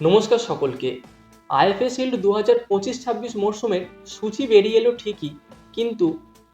নমস্কার সকলকে। IFA shield দু হাজার পঁচিশ ছাব্বিশ মরশুমের সূচি বেরিয়ে এলো ঠিকই, কিন্তু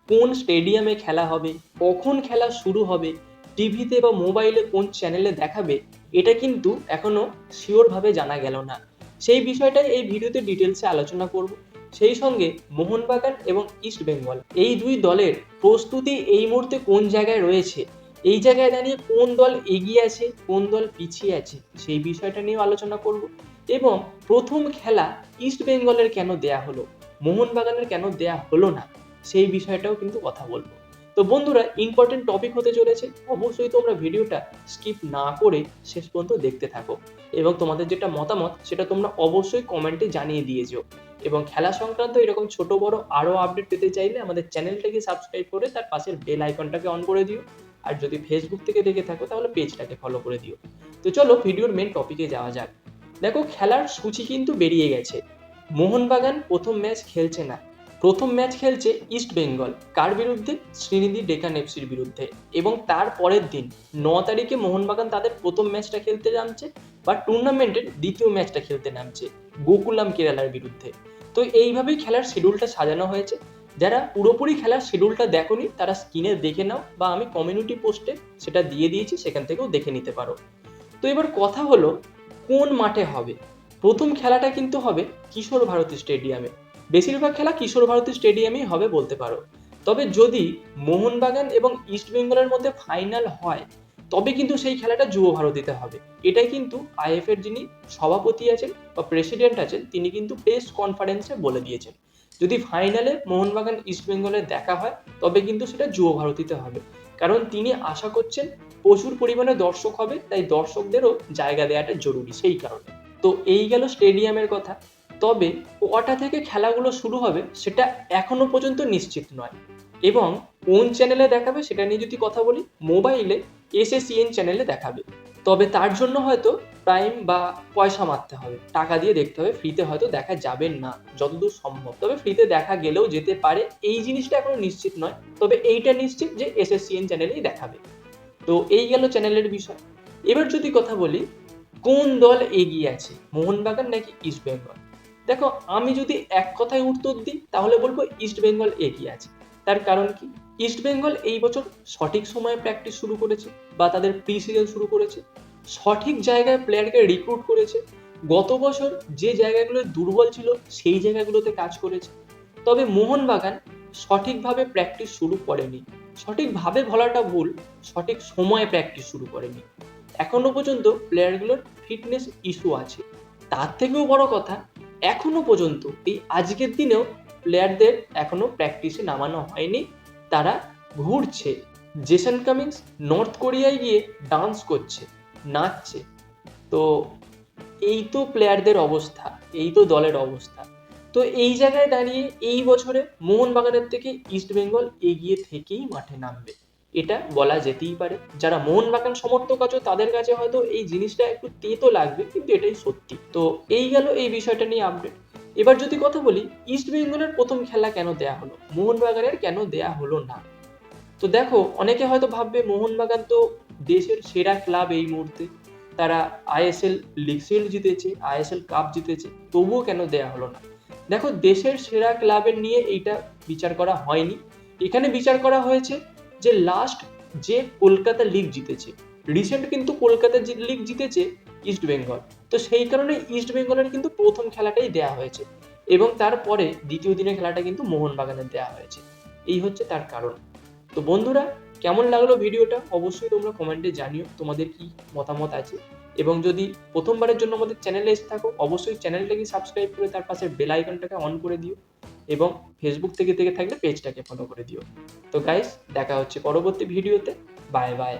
কোন স্টেডিয়ামে খেলা হবে, কখন খেলা শুরু হবে, টিভিতে বা মোবাইলে কোন চ্যানেলে দেখাবে, এটা কিন্তু এখনও শিওরভাবে জানা গেল না। সেই বিষয়টাই এই ভিডিওতে ডিটেলসে আলোচনা করব। সেই সঙ্গে মোহনবাগান এবং ইস্ট বেঙ্গল, এই দুই দলের প্রস্তুতি এই মুহূর্তে কোন জায়গায় রয়েছে এই জায়গায় দাঁড়িয়ে কোন দল এগিয়ে আছে, কোন দল পিছিয়ে আছে, সেই বিষয়টা নিয়েও আলোচনা করব। এবং প্রথম খেলা ইস্ট বেঙ্গলের কেন দেয়া হলো, মোহনবাগানের কেন দেয়া হলো না, সেই বিষয়টাও কিন্তু কথা বলব। তো বন্ধুরা ইম্পর্টেন্ট টপিক হতে চলেছে। অবশ্যই তোমরা ভিডিওটা স্কিপ না করে শেষ পর্যন্ত দেখতে থাকো। এবং তোমাদের যেটা মতামত, সেটা তোমরা অবশ্যই কমেন্টে জানিয়ে দিয়ে যেও। এবং খেলা সংক্রান্ত এরকম ছোট বড় আরও আপডেট পেতে চাইলে আমাদের চ্যানেলটাকে সাবস্ক্রাইব করে তার পাশের বেল আইকনটাকে অন করে দিও। আর যদি ফেসবুক থেকে দেখে থাকো, তাহলে পেজটাকে ফলো করে দিও। তো চলো ভিডিওর মেন টপিকে যাওয়া যাক। দেখো, খেলার সূচি কিন্তু বেরিয়ে গেছে। মোহনবাগান প্রথম ম্যাচ খেলছে না। প্রথম ম্যাচ খেলছে ইস্ট বেঙ্গল কার বিরুদ্ধে? শ্রীনিধি ডেকান এফসির বিরুদ্ধে। এবং তার পরের দিন, ন তারিখে মোহনবাগান তাদের প্রথম ম্যাচটা খেলতে নামছে বা টুর্নামেন্টের দ্বিতীয় ম্যাচটা খেলতে নামছে। গোকুলাম কেরালার বিরুদ্ধে। তো এইভাবেই খেলার শিডিউলটা সাজানো হয়েছে। যারা পুরোপুরি খেলার শিডিউলটা দেখোনি, তারা স্ক্রিনে দেখে নাও বা আমি কমিউনিটি পোস্টে সেটা দিয়ে দিয়েছি, সেখান থেকেও দেখে নিতে পারো। তো এবার কথা হলো, কোন মাঠে হবে? প্রথম খেলাটা কিন্তু হবে কিশোর ভারতী স্টেডিয়ামে বেশিরভাগ খেলা কিশোর ভারতী স্টেডিয়ামেই হবে বলতে পারো। তবে যদি মোহনবাগান এবং ইস্ট বেঙ্গলের মধ্যে ফাইনাল হয়, তবে কিন্তু সেই খেলাটা যুব ভারতীতে হবে। এটাই কিন্তু আইএফ এর যিনি সভাপতি আছেন বা প্রেসিডেন্ট আছেন, তিনি কিন্তু প্রেস কনফারেন্সে বলে দিয়েছেন। যদি ফাইনালে মোহনবাগান ইস্ট বেঙ্গলের দেখা হয়, তবে কিন্তু সেটা যুব ভারতীতে হবে। কারণ তিনি আশা করছেন প্রচুর পরিমাণে দর্শক হবে, তাই দর্শকদেরও জায়গা দেওয়াটা জরুরি সেই কারণে। তো এই গেল স্টেডিয়ামের কথা। তবে কটা থেকে খেলাগুলো শুরু হবে সেটা এখনও পর্যন্ত নিশ্চিত নয়। এবং কোন চ্যানেলে দেখাবে সেটা নিয়ে যদি কথা বলি মোবাইলে এসএসিএন চ্যানেলে দেখাবে। তবে তার জন্য হয়তো প্রাইম বা পয়সা মারতে হবে। টাকা দিয়ে দেখতে হবে ফ্রিতে হয়তো দেখা যাবে না, যতদূর সম্ভব। তবে ফ্রিতে দেখা গেলেও যেতে পারে। এই জিনিসটা এখনও নিশ্চিত নয়। তবে এইটা নিশ্চিত যে এসএসসিএন চ্যানেলেই দেখাবে। তো এই গেল চ্যানেলের বিষয়। এবার যদি কথা বলি, কোন দল এগিয়ে আছে? মোহনবাগান নাকি ইস্ট বেঙ্গল দেখো, আমি যদি এক কথায় উত্তর দিই, তাহলে বলব ইস্ট বেঙ্গল এগিয়ে আছে। তার কারণ কি? ইস্ট বেঙ্গল এই বছর সঠিক সময়ে প্র্যাকটিস শুরু করেছে বা তাদের প্রি সিজন শুরু করেছে। সঠিক জায়গায় প্লেয়ারকে রিক্রুট করেছে। গত বছর যে জায়গাগুলো দুর্বল ছিল সেই জায়গাগুলোতে কাজ করেছে। তবে মোহনবাগান সঠিকভাবে প্র্যাকটিস শুরু করেনি। সঠিকভাবে বলাটা ভুল, সঠিক সময়ে প্র্যাকটিস শুরু করেনি। এখনও পর্যন্ত প্লেয়ারগুলোর ফিটনেস ইস্যু আছে। তার থেকেও বড় কথা, এখনও পর্যন্ত এই আজকের দিনেও প্লেয়ারদের এখনও প্র্যাকটিসে নামানো হয়নি। তারা ঘুরছে। জেসন কামিংস নর্থ কোরিয়ায় গিয়ে ডান্স করছে, নাচছে। তো এই তো প্লেয়ারদের অবস্থা, এই তো দলের অবস্থা। তো এই জায়গায় দাঁড়িয়ে এই বছরে মোহনবাগানের থেকে ইস্ট বেঙ্গল এগিয়ে থেকেই মাঠে নামবে। এটা বলা যেতেই পারে। যারা মোহনবাগান সমর্থক আছো, তাদের কাছে হয়তো এই জিনিসটা একটু তেতো লাগবে, কিন্তু এটাই সত্যি। তো এই গেল এই বিষয়টা নিয়ে আপডেট এবার যদি কথা বলি ইস্ট বেঙ্গলের প্রথম খেলা কেন দেয়া হলো? মোহনবাগানের কেন দেয়া হলো না? তো দেখো, অনেকে হয়তো ভাববে মোহনবাগান তো দেশের সেরা ক্লাব এই মুহূর্তে। তারা আইএসএল লিগ শিল্ড জিতেছে আইএসএল কাপ জিতেছে, তবুও কেন দেয়া হলো না? দেখো, দেশের সেরা ক্লাবের নিয়ে এইটা বিচার করা হয়নি। এখানে বিচার করা হয়েছে যে লাস্ট যে কলকাতা লিগ জিতেছে রিসেন্ট কিন্তু কলকাতা লিগ জিতেছে ইস্ট বেঙ্গল তো সেই কারণে ইস্ট বেঙ্গলের কিন্তু প্রথম খেলাটাই দেয়া হয়েছে। এবং তারপরে দ্বিতীয় দিনের খেলাটা কিন্তু মোহনবাগানের দেওয়া হয়েছে। এই হচ্ছে তার কারণ। তো বন্ধুরা, কেমন লাগল ভিডিওটা? অবশ্যই তোমরা কমেন্টে জানিও তোমাদের কি মতামত আছে। এবং যদি প্রথমবারের জন্য আমাদের চ্যানেলে এসে থাকো, অবশ্যই চ্যানেলটাকে সাবস্ক্রাইব করে তার পাশে বেল আইকনটাকে অন করে দিও। এবং ফেসবুক থেকে থেকে থাকলে পেজটাকে ফলো করে দিও। তো গাইস দেখা হচ্ছে পরবর্তী ভিডিওতে। Bye bye